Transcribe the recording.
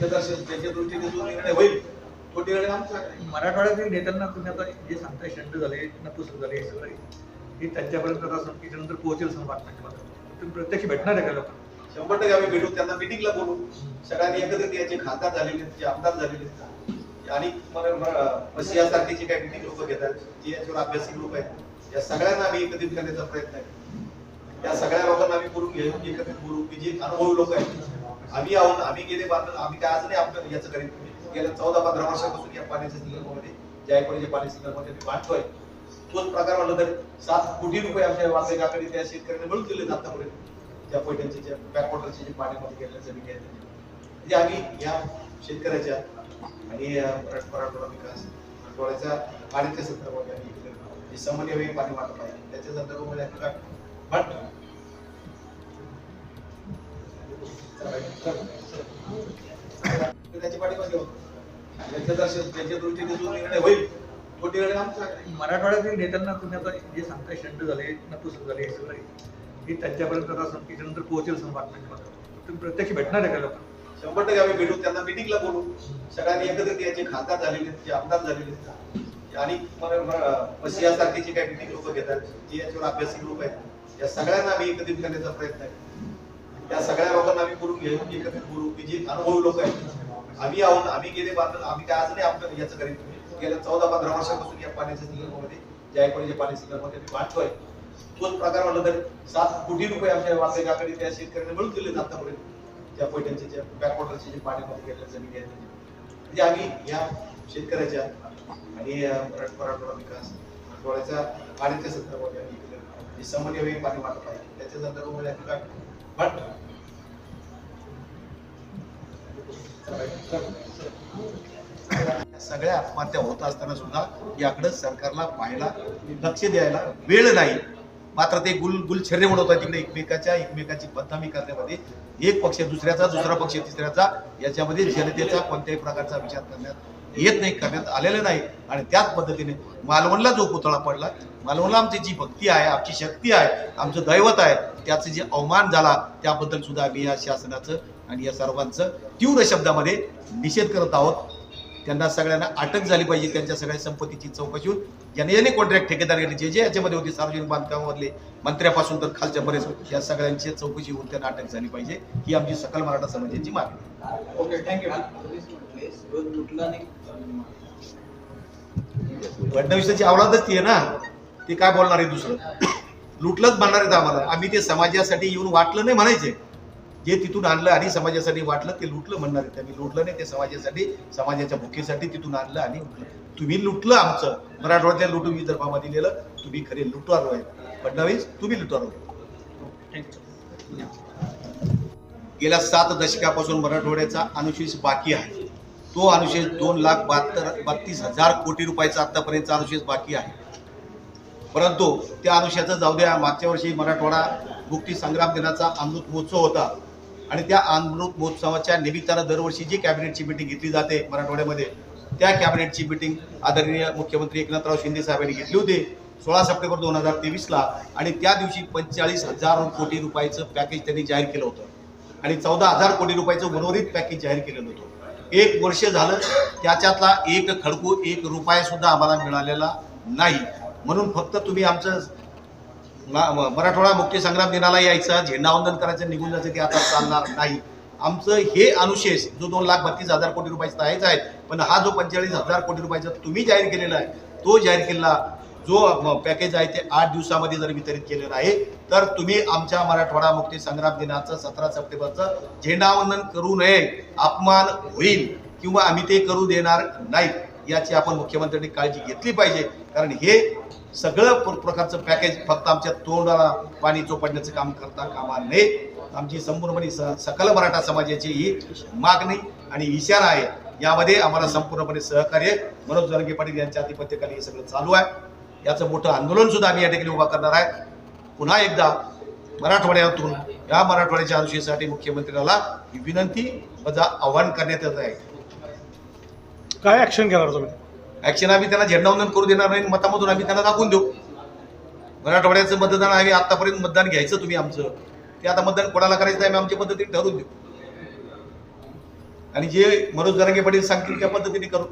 त्याच्या दर्शन त्याच्या दृष्टीने जो निर्णय होईल तो निर्णय आमचा आहे. मराठवाड्यातील नेत्यांना तुम्ही आता जे सांगताय शंड झाले नपुसक झाले हे सगळं हे त्यांच्यापर्यंत आता संकेच्यानंतर पोहोचेल असं वाटतं मला. तुम्ही प्रत्यक्ष भेटणार आहे का लोक शंभर टक्के आम्ही भेटू. त्यांना मिटिंगला बोलू. सगळ्यांनी एकत्रित याचे खासदार झालेले जे आमदार झालेले आहेत. आणि यासारखे जे काही मिटिंग लोक घेतात. जे याच्यावर अभ्यासिक लोक आहेत. या सगळ्यांना आम्ही एकत्रित करण्याचा प्रयत्न आहे. या सगळ्या लोकांना एकत्रित बोलू की जे अनुभवी लोक आहेत. आम्ही आहोत आम्ही गेले बांधलं आम्ही काय आज नाही आपलं याचं करीत गेल्या चौदा पंधरा वर्षापासून या पाण्याच्या संदर्भामध्ये जायकवाडीच्या पाणी संदर्भामध्ये आम्ही मांडतोय तोच प्रकार म्हणलं तर सात कोटी रुपये आमच्या वाचेगाकडे त्या शेतकऱ्यांना मिळून दिले आतापर्यंत त्या पैठणचे जे बॅकवॉटरचे जे पाण्यामध्ये गेल्या जमिनी आहेत म्हणजे आम्ही या शेतकऱ्याच्या आणि मराठवाडा विकास मराठवाड्याच्या पाण्याच्या संदर्भामध्ये आम्ही समन्वय पाणी वाटप आहे त्याच्या संदर्भामध्ये आम्ही काय म्हणतो त्याच्या दर्शन त्याच्या दृष्टीने जो निर्णय होईल तो निर्णय आमचा आहे. मराठवाड्यातील नेत्यांना तुम्ही आता जे सांगताय शंड झाले नपुसक झाले हे सगळं हे त्यांच्यापर्यंत आता संकेच्यानंतर पोहोचेल मला तुम्ही प्रत्यक्ष भेटणार आहे का लोक? शंभर टक्के आम्ही भेटू त्यांना मिटिंगला बोलू. सगळ्यांनी एकत्रित याचे खासदार झालेले आहेत, जे आमदार झालेले आहेत. आणि यासारखे जे काही मिटिंग लोक घेतात जे याच्यावर अभ्यासिक लोक आहेत. या सगळ्यांना आम्ही एकत्रित करण्याचा प्रयत्न आहे. या सगळ्या लोकांना आम्ही बोलून घेऊ एकत्रित बोलू की जे अनुभवी लोक आहेत आम्ही आहोत आम्ही गेले बांधलं आम्ही काय आज नाही आपलं याचं करीत गेल्या चौदा पंधरा वर्षापासून या पाण्याच्या संदर्भामध्ये जायकवाडीच्या पाणी संदर्भामध्ये आम्ही बांधतोय तोच प्रकार म्हणलं तर सात कोटी रुपये आमच्या वाचकाकडे त्या शेतकऱ्यांना मिळून दिले आतापर्यंत. त्या पैठणचे जे बॅकवॉटरचे जे पाण्यामध्ये गेले जमिनी आहेत म्हणजे आम्ही या शेतकऱ्याच्या आणि मराठ- मराठवाडा विकास मराठवाड्याच्या पाण्याच्या संदर्भामध्ये आम्ही समन्वय पाणी वाटत आहे त्याच्या संदर्भामध्ये आम्ही काय बट सगळ्या आत्महत्या होत असताना सुद्धा याकडे सरकारला पाहायला लक्ष द्यायला वेळ नाही. मात्र ते गुल गुलछर्रे उडवतात तिकडे एकमेकाच्या एकमेकाची बदनामी करण्यामध्ये एक पक्ष दुसऱ्याचा दुसरा पक्ष तिसऱ्याचा याच्यामध्ये जनतेचा कोणत्याही प्रकारचा विचार करण्यात येत नाही करण्यात आलेला नाही. आणि त्याच पद्धतीने मालवणला जो पुतळा पडला मालवणला आमची जी भक्ती आहे आमची शक्ती आहे आमचं दैवत आहे त्याचं जे अवमान झाला त्याबद्दल सुद्धा आम्ही या शासनाचं आणि या सर्वांचं तीव्र शब्दामध्ये निषेध करत आहोत. त्यांना सगळ्यांना अटक झाली पाहिजे त्यांच्या सगळ्या संपत्तीची चौकशी होऊन. ज्याने ज्याने कॉन्ट्रॅक्ट ठेकेदार जे जे याच्यामध्ये होते सार्वजनिक बांधकामामधले मंत्र्यापासून तर खालच्या बरेच या सगळ्यांची चौकशी होऊन त्यांना अटक झाली पाहिजे. ही आमची सकल मराठा समाजाची मागणी. ओके थँक्यू फडणवीसाची ती आहे ना. ते काय बोलणार आहे दुसरं? लुटलंच म्हणणार आहेत आम्हाला. आम्ही ते समाजासाठी येऊन वाटलं नाही म्हणायचे. जे तिथून आणलं आणि समाजासाठी वाटलं ते लुटलं म्हणणार त्यांनी लुटलं नाही ते समाजासाठी समाजाच्या भुकेसाठी तिथून आणलं आणि तुम्ही लुटलं आमचं. मराठवाड्यातल्या लुटून विदर्भामध्ये दिलेलं तुम्ही खरे लुटारू आहे फडणवीस तुम्ही लुटारू आहे गेल्या सात दशकापासून मराठवाड्याचा अनुशेष बाकी आहे. तो अनुशेष दोन लाख बहात्तर बत्तीस हजार कोटी रुपयाचा आतापर्यंतचा अनुशेष बाकी आहे. परंतु त्या अनुषयाचं जाऊ द्या मागच्या वर्षी मराठवाडा मुक्ती संग्राम दिनाचा अमृत महोत्सव होता. आणि त्या अमृत महोत्सवाच्या निमित्तानं दरवर्षी जी कॅबिनेटची मिटिंग घेतली जाते मराठवाड्यामध्ये त्या कॅबिनेटची मिटिंग आदरणीय मुख्यमंत्री एकनाथराव शिंदे साहेबांनी घेतली होती सोळा सप्टेंबर दोन हजार तेवीसला. आणि त्या दिवशी पंचेचाळीस हजार कोटी रुपयाचं पॅकेज त्यांनी जाहीर केलं होतं. आणि चौदा हजार कोटी रुपयाचं उर्वरित पॅकेज जाहीर केलेलं होतं. एक वर्ष झालं त्याच्यातला एक खडकू एक रुपयासुद्धा आम्हाला मिळालेला नाही. म्हणून फक्त तुम्ही आमचं मराठवाडा मुक्ती संग्राम दिनाला यायचं झेंडावंदन करायचं निघून जायचं ते आता चालणार नाही. आमचं हे अनुशेष जो दोन लाख बत्तीस हजार कोटी रुपयाचा आहेच आहे पण हा जो पंचेचाळीस हजार कोटी रुपयाचा तुम्ही जाहीर केलेला आहे तो जाहीर केलेला जो पॅकेज आहे ते आठ दिवसामध्ये जर वितरित केलेलं आहे तर तुम्ही आमच्या मराठवाडा मुक्ती संग्राम दिनाचं सतरा सप्टेंबरचं झेंडावंदन करू नये. अपमान होईल किंवा आम्ही ते करू देणार नाहीत याची आपण मुख्यमंत्र्यांनी काळजी घेतली पाहिजे. कारण हे सगळं प्रकारचं पॅकेज फक्त आमच्या तोंडाला पाणी चोपडण्याचं काम करता कामा नये. आमची संपूर्णपणे स- सकल मराठा समाजाची ही मागणी आणि इशारा आहे. यामध्ये आम्हाला संपूर्णपणे सहकार्य मनोज जरंगे पाटील यांच्या आधिपत्यकाली हे सगळं चालू आहे. याचं मोठं आंदोलन सुद्धा आम्ही या ठिकाणी उभा करणार आहे. पुन्हा एकदा मराठवाड्यातून या मराठवाड्याच्या अनुषेसाठी मुख्यमंत्र्याला ही विनंती वजा आव्हान करण्यात येत आहे. काय ऍक्शन घेणार तुम्ही? ऍक्शन आम्ही त्यांना झेंडावंदन करू देणार नाही मतामधून आम्ही त्यांना दाखवून देऊ. मराठवाड्याचं मतदान आम्ही आतापर्यंत मतदान घ्यायचं तुम्ही आमचं. ते आता मतदान कोणाला करायचं आहे आम्ही आमच्या पद्धतीने ठरवून देऊ. आणि जे मनोज जरांगे पाटील सांगतील त्या पद्धतीने करू.